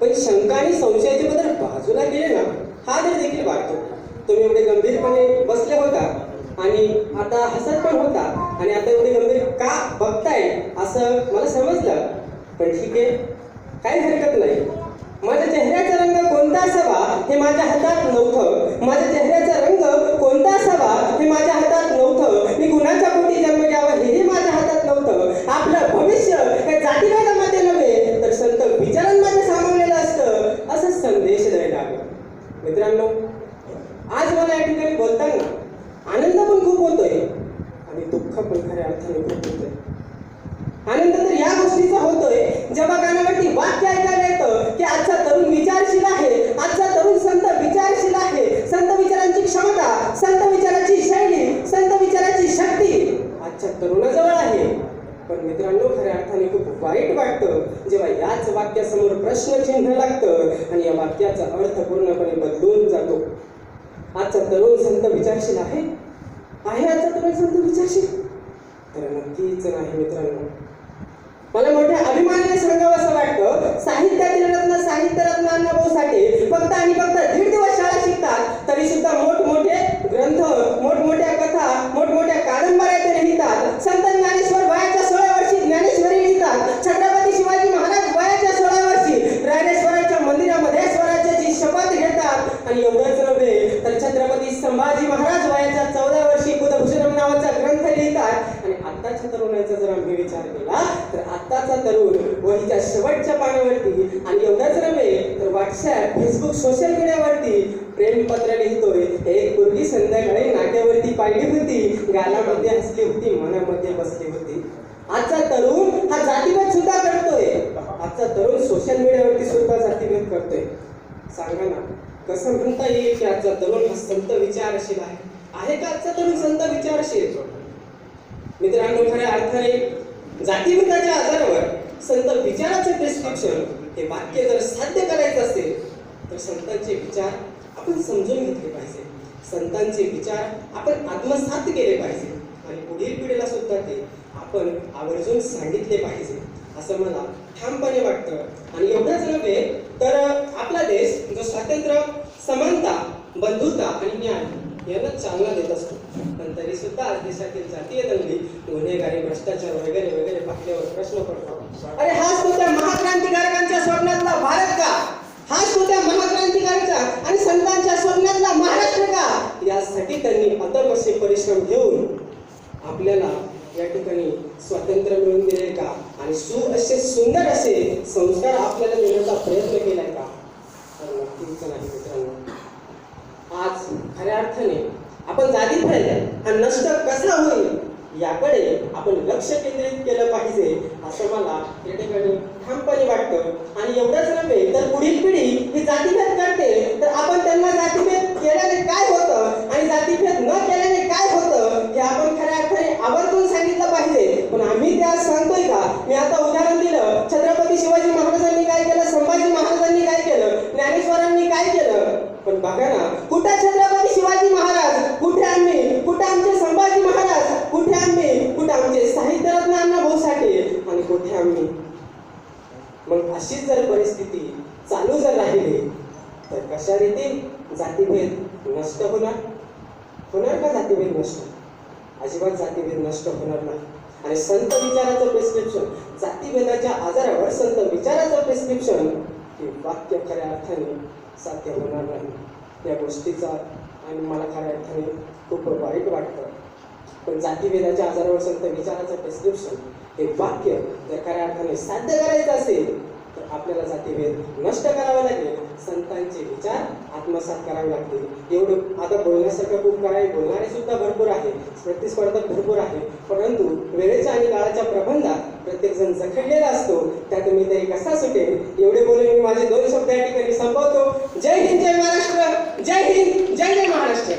पण शंका आणि संशयाचे बदल बाजूला गेले ना हा दर देखील वाढतो. तुम्ही एवढे गंभीरपणे बसले होता आणि आता हसत पण होता आणि आता एवढे गंभीर का बघताय असं मला समजलं. पण ठीक आहे काही हरकत नाही. मित्रांनो आज मला या ठिकाणी बोलताना आनंद पण खूप होतोय आणि दुःख पण खऱ्या अर्थाने खूप होतोय. आनंद तर या गोष्टीचा होतोय जेव्हा कानावरती वाक्य ऐकायला येतं की आजचा तरुण विचारशील आहे आजचा तरुण संत विचारशील आहे संत विचारांची क्षमता संत विचाराची शैली संत विचाराची शक्ती आजच्या तरुणाजवळ आहे. पण मित्रांनो खऱ्या अर्थाने खूप वाईट वाटतं. जेव्हा याच वाक्यासमोर प्रश्नचिन्ह लागतं आणि या वाक्याचा अर्थ पूर्णपणे बदलून जातो. आजचा तरुण संत विचारशील आहे? आहे आजचा तरुण संत विचारशील? तर नक्कीच नाही मित्रांनो. मला मोठ्या अभिमानाने सांगावं असं वाटतं. साहित्यातील रत्न साहित्य रत्नांना अण्णाभाऊ साठे फक्त आणि फक्त दीड दिवस शाळा शिकतात तरी सुद्धा मोठमोठे ग्रंथ मोठमोठ्या कथा मोठमोठ्या कादंबऱ्या ते लिहितात संत ज्ञानेश्वर वयाच्या सोळा वर्षी ज्ञानेश्वरी लिहितात छत्रपती शिवाजी महाराज वयाच्या सोळा वर्षी रायरेश्वराच्या मंदिरामध्ये स्वराज्याची शपथ घेतात आणि एवढंच नव्हे तर छत्रपती संभाजी महाराज वयाच्या चौदा वर्षी बुधभूषणम नावाचा ग्रंथ लिहितात. आणि आत्ताच्या तरुणाचा जर आम्ही विचार केला तर आत्ताचा तरुण वहीच्या शेवटच्या पाण्यावरती आणि एवढंच नव्हे तर व्हॉट्सअप फेसबुक सोशल मीडियावरती प्रेमपत्र लिहितोय. एक पूर्वी संध्याकाळी नाट्यावरती पाहिली होती. गालामध्ये हसली होती मनामध्ये बसली होती. आजचा तरुण हा जातीभेद सुद्धा करतोय. आजचा तरुण सोशल मीडियावरती सुद्धा जातीभेद करतोय. सांगा ना. कसं म्हणता येईल की आजचा तरुण हा संत विचारशील आहे. आहे का आजचा तरुण संत विचारशील? मित्रांनो खऱ्या अर्थाने जातीभेदाच्या आधारावर संत विचाराचे प्रिस्क्रिप्शन हे वाक्य जर साध्य करायचं असेल तर संतांचे विचार आपण समजून घेतले पाहिजे. संतांचे विचार आपण आत्मसात केले पाहिजे. आणि पुढील पिढीला सुद्धा ते आपण आवर्जून सांगितले पाहिजे. असं मला ठामपणे वाटतं. आणि एवढंच नव्हे तर आपला देश जो स्वातंत्र्य समानता बंधुता आणि न्याय यांना चांगला देत असतो. पण तरी सुद्धा आज देशातील जातीय दंगली गुन्हेगारी भ्रष्टाचार वगैरे वगैरे पाहिल्यावर प्रश्न पडतो. अरे हाच तो त्या महाक्रांतिकारकांच्या स्वप्नातला भारत का? हाच तो त्या आणि संतांच्या स्वप्नातला महाराष्ट्र का? यासाठी त्यांनी अतर्वशी परिश्रम घेऊन आपल्याला या ठिकाणी स्वातंत्र्य मिळवून दिले का? आणि सु असे सुंदर असे संस्कार आपल्याला देण्याचा प्रयत्न केलाय का? तर नक्कीच नाही मित्रांनो आज खऱ्या अर्थाने आपण जाती हा नष्ट कसा होईल याकडे आपण लक्ष केंद्रित केलं पाहिजे असं मला या ठिकाणी ठामपणे वाटतं. आणि एवढंच नव्हे तर पुढील पिढी ही जातीभेद करते तर आपण त्यांना जातीभेद केल्याने काय होतं आणि जातीभेद न केल्याने काय होतं हे आपण खऱ्या अर्थाने आवर्जून सांगितलं पाहिजे पण आम्ही त्या सांगतोय का मी आता उदाहरण दिलं. छत्रपती शिवाजी महाराजांनी काय केलं? संभाजी महाराजांनी काय केलं? ज्ञानेश्वरांनी काय केलं? पण बघा ना कुठे छत्रपती शिवाजी महाराज? कुठे आम्ही? कुठे आमचे संभाजी महाराज? कुठे आम्ही? कुठे आमचे साहित्यरत्न अण्णाभाऊ साठे आणि कुठे आम्ही? मग अशीच जर परिस्थिती चालू जर राहिली तर कशा रीती जातीभेद नष्ट होणार? होणार का जातीभेद नष्ट? अजिबात जातीभेद नष्ट होणार नाही. आणि संत विचाराचं प्रिस्क्रिप्शन जातीभेदाच्या आजारावर संत विचाराचं प्रिस्क्रिप्शन हे वाक्य खऱ्या अर्थाने साध्य होणार नाही. या गोष्टीचा आणि मला खऱ्या अर्थाने खूप वाईट वाटतं. पण जातीभेदाच्या आजारावर संत विचाराचं प्रिस्क्रिप्शन हे वाक्य जर खऱ्या अर्थाने साध्य करायचं असेल तर आपल्याला जातीभेद नष्ट करावा लागेल. संतांचे विचार आत्मसात करावे लागतील. एवढं आता बोलण्यासारखं खूप काय आहे, बोलणारे सुद्धा भरपूर आहे. प्रतिस्पर्धा भरपूर आहे. परंतु वेळेच्या आणि काळाच्या प्रबंधात प्रत्येकजण जखडलेला असतो. त्यात मी तरी कसा सुटेल एवढे बोलून मी माझे दोन शब्द या ठिकाणी संपवतो. जय हिंद जय महाराष्ट्र! जय हिंद जय हिंद महाराष्ट्र!